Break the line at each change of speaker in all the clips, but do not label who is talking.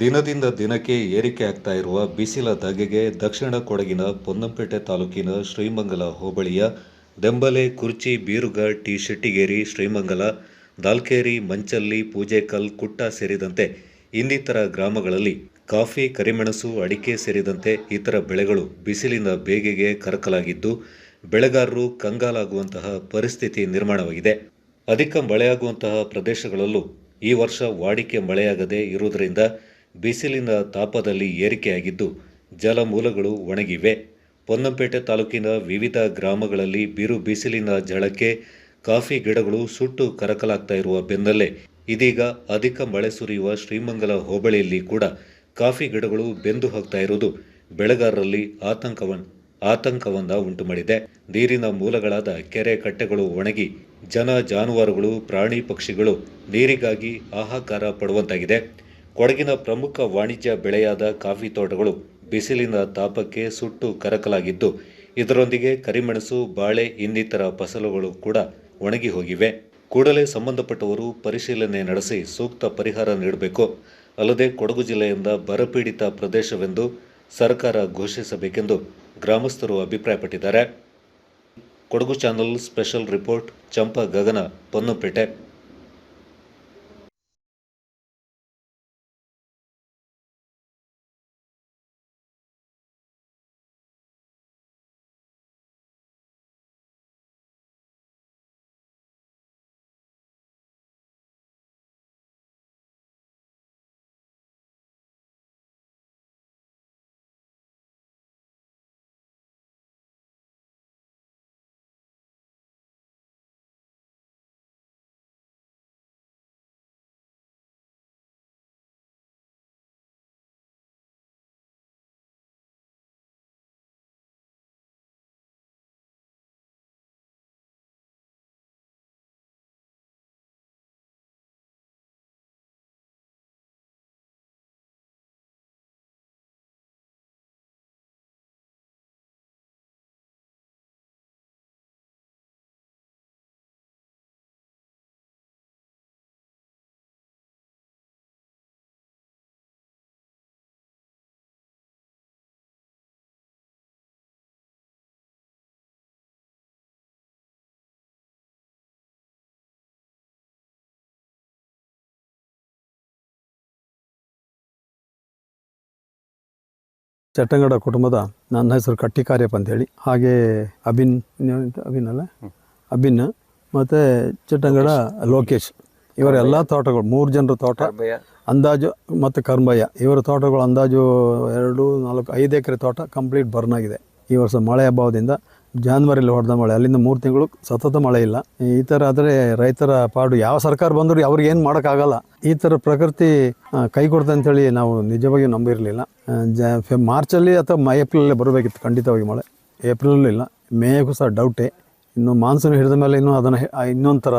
ದಿನದಿಂದ ದಿನಕ್ಕೆ ಏರಿಕೆ ಆಗ್ತಾ ಇರುವ ಬಿಸಿಲ ಧಗೆಗೆ ದಕ್ಷಿಣ ಕೊಡಗಿನ ಪೊನ್ನಂಪೇಟೆ ತಾಲೂಕಿನ ಶ್ರೀಮಂಗಲ ಹೋಬಳಿಯ ದೆಂಬಲೆ ಕುರ್ಚಿ ಬೀರುಗ ಟಿ ಶೆಟ್ಟಿಗೇರಿ ಶ್ರೀಮಂಗಲ, ದಾಲ್ಕೇರಿ, ಮಂಚಲ್ಲಿ, ಪೂಜೆಕಲ್, ಕುಟ್ಟ ಸೇರಿದಂತೆ ಇನ್ನಿತರ ಗ್ರಾಮಗಳಲ್ಲಿ ಕಾಫಿ, ಕರಿಮೆಣಸು, ಅಡಿಕೆ ಸೇರಿದಂತೆ ಇತರ ಬೆಳೆಗಳು ಬಿಸಿಲಿನ ಬೇಗೆಗೆ ಕರಕಲಾಗಿದ್ದು, ಬೆಳೆಗಾರರು ಕಂಗಾಲಾಗುವಂತಹ ಪರಿಸ್ಥಿತಿ ನಿರ್ಮಾಣವಾಗಿದೆ. ಅಧಿಕ ಮಳೆಯಾಗುವಂತಹ ಪ್ರದೇಶಗಳಲ್ಲೂ ಈ ವರ್ಷ ವಾಡಿಕೆ ಮಳೆಯಾಗದೆ ಇರುವುದರಿಂದ ಬಿಸಿಲಿನ ತಾಪದಲ್ಲಿ ಏರಿಕೆಯಾಗಿದ್ದು ಜಲಮೂಲಗಳು ಒಣಗಿವೆ. ಪೊನ್ನಂಪೇಟೆ ತಾಲೂಕಿನ ವಿವಿಧ ಗ್ರಾಮಗಳಲ್ಲಿ ಬಿರು ಬಿಸಿಲಿನ ಝಳಕ್ಕೆ ಕಾಫಿ ಗಿಡಗಳು ಸುಟ್ಟು ಕರಕಲಾಗ್ತಾ ಇರುವ ಬೆನ್ನಲ್ಲೇ ಇದೀಗ ಅಧಿಕ ಮಳೆ ಸುರಿಯುವ ಶ್ರೀಮಂಗಲ ಹೋಬಳಿಯಲ್ಲಿ ಕೂಡ ಕಾಫಿ ಗಿಡಗಳು ಬೆಂದು ಹೋಗ್ತಾ ಇರುವುದು ಬೆಳೆಗಾರರಲ್ಲಿ ಆತಂಕವನ್ನು ಆತಂಕವನ್ನ ಉಂಟು ಮಾಡಿದೆ ನೀರಿನ ಮೂಲಗಳಾದ ಕೆರೆ ಕಟ್ಟೆಗಳು ಒಣಗಿ ಜನ ಜಾನುವಾರುಗಳು, ಪ್ರಾಣಿ ಪಕ್ಷಿಗಳು ನೀರಿಗಾಗಿ ಹಾಹಾಕಾರ ಪಡುವಂತಾಗಿದೆ. ಕೊಡಗಿನ ಪ್ರಮುಖ ವಾಣಿಜ್ಯ ಬೆಳೆಯಾದ ಕಾಫಿ ತೋಟಗಳು ಬಿಸಿಲಿನ ತಾಪಕ್ಕೆ ಸುಟ್ಟು ಕರಕಲಾಗಿದ್ದು, ಇದರೊಂದಿಗೆ ಕರಿಮೆಣಸು, ಬಾಳೆ, ಇನ್ನಿತರ ಫಸಲುಗಳು ಕೂಡ ಒಣಗಿ ಹೋಗಿವೆ. ಕೂಡಲೇ ಸಂಬಂಧಪಟ್ಟವರು ಪರಿಶೀಲನೆ ನಡೆಸಿ ಸೂಕ್ತ ಪರಿಹಾರ ನೀಡಬೇಕು. ಅಲ್ಲದೆ ಕೊಡಗು ಜಿಲ್ಲೆಯಿಂದ ಬರಪೀಡಿತ ಪ್ರದೇಶವೆಂದು ಸರ್ಕಾರ ಘೋಷಿಸಬೇಕೆಂದು ಗ್ರಾಮಸ್ಥರು ಅಭಿಪ್ರಾಯಪಟ್ಟಿದ್ದಾರೆ. Kodagu channel special report Champa Gagana Ponnapete.
Chattangada ಕುಟುಂಬದ ನನ್ನ ಹೆಸರು ಕಟ್ಟಿ ಕಟ್ಟಿಕಾರ್ಯಪ್ಪ ಅಂತೇಳಿ. ಹಾಗೆ ಅಭಿನ್ ಅಭಿನ್ ಅಲ್ಲ? ಅಭಿನ್ ಮತ್ತು ಚಟ್ಟಂಗಡ ಲೋಕೇಶ್. ಇವರ ಎಲ್ಲ ತೋಟಗಳು ಮೂರು ಜನರ ತೋಟ ಅಂದಾಜು ಮತ್ತು ಕರ್ಮಯ್ಯ ಇವರ ತೋಟಗಳು ಅಂದಾಜು ಎರಡು ನಾಲ್ಕು ಐದು ಎಕರೆ ತೋಟ ಕಂಪ್ಲೀಟ್ ಬರ್ನ್ ಆಗಿದೆ. ಈ ವರ್ಷ ಮಳೆ ಅಭಾವದಿಂದ ಜಾನ್ವರಿಲಿ ಹೊಡೆದ ಮಳೆ ಅಲ್ಲಿಂದ ಮೂರು ತಿಂಗಳು ಸತತ ಮಳೆ ಇಲ್ಲ. ಈ ಥರ ಆದರೆ ರೈತರ ಪಾಡು ಯಾವ ಸರ್ಕಾರ ಬಂದರೂ ಅವ್ರಿಗೆ ಏನು ಮಾಡೋಕ್ಕಾಗಲ್ಲ. ಈ ಥರ ಪ್ರಕೃತಿ ಕೈ ಕೊಡ್ತದೆ ಅಂತೇಳಿ ನಾವು ನಿಜವಾಗಿಯೂ ನಂಬಿರಲಿಲ್ಲ. ಜ ಫೆ ಮಾರ್ಚಲ್ಲಿ ಅಥವಾ ಮೈ ಏಪ್ರಿಲಲ್ಲೇ ಬರಬೇಕಿತ್ತು ಖಂಡಿತವಾಗಿ ಮಳೆ. ಏಪ್ರಿಲಲ್ಲೂ ಇಲ್ಲ. ಮೇಗೂ ಸಹ ಡೌಟೇ. ಇನ್ನು ಮಾನ್ಸೂನ್ ಹಿಡಿದ ಮೇಲೆ ಇನ್ನೂ ಅದನ್ನು ಹೆ- ಆ, ಇನ್ನೊಂದು ಥರ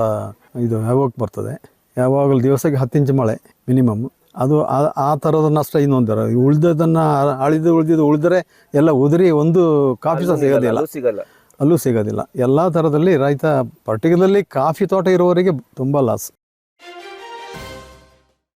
ಇದು ಯಾವಾಗ ಬರ್ತದೆ? ಯಾವಾಗಲೂ ದಿವಸಕ್ಕೆ ಹತ್ತು ಇಂಚು ಮಳೆ ಮಿನಿಮಮ್ ಅದು ಆ- ಆ ಥರದ ನಷ್ಟ ಇನ್ನೊಂದು ಥರ ಉಳಿದದನ್ನು ಅಳಿದು ಉಳಿದಿದ್ದು ಉಳಿದರೆ ಎಲ್ಲ ಉದುರಿ ಒಂದು ಕಾಫಿ ಸಹ ಸಿಗೋದಿಲ್ಲ.
ಸಿಗಲ್ಲ.
ಅಲ್ಲೂ ಸಿಗೋದಿಲ್ಲ. ಎಲ್ಲ ಥರದಲ್ಲಿ ರೈತ ಪರ್ಟಿಕ್ಯುಲರ್ಲಿ ಕಾಫಿ ತೋಟ ಇರುವವರಿಗೆ ತುಂಬ ಲಾಸ್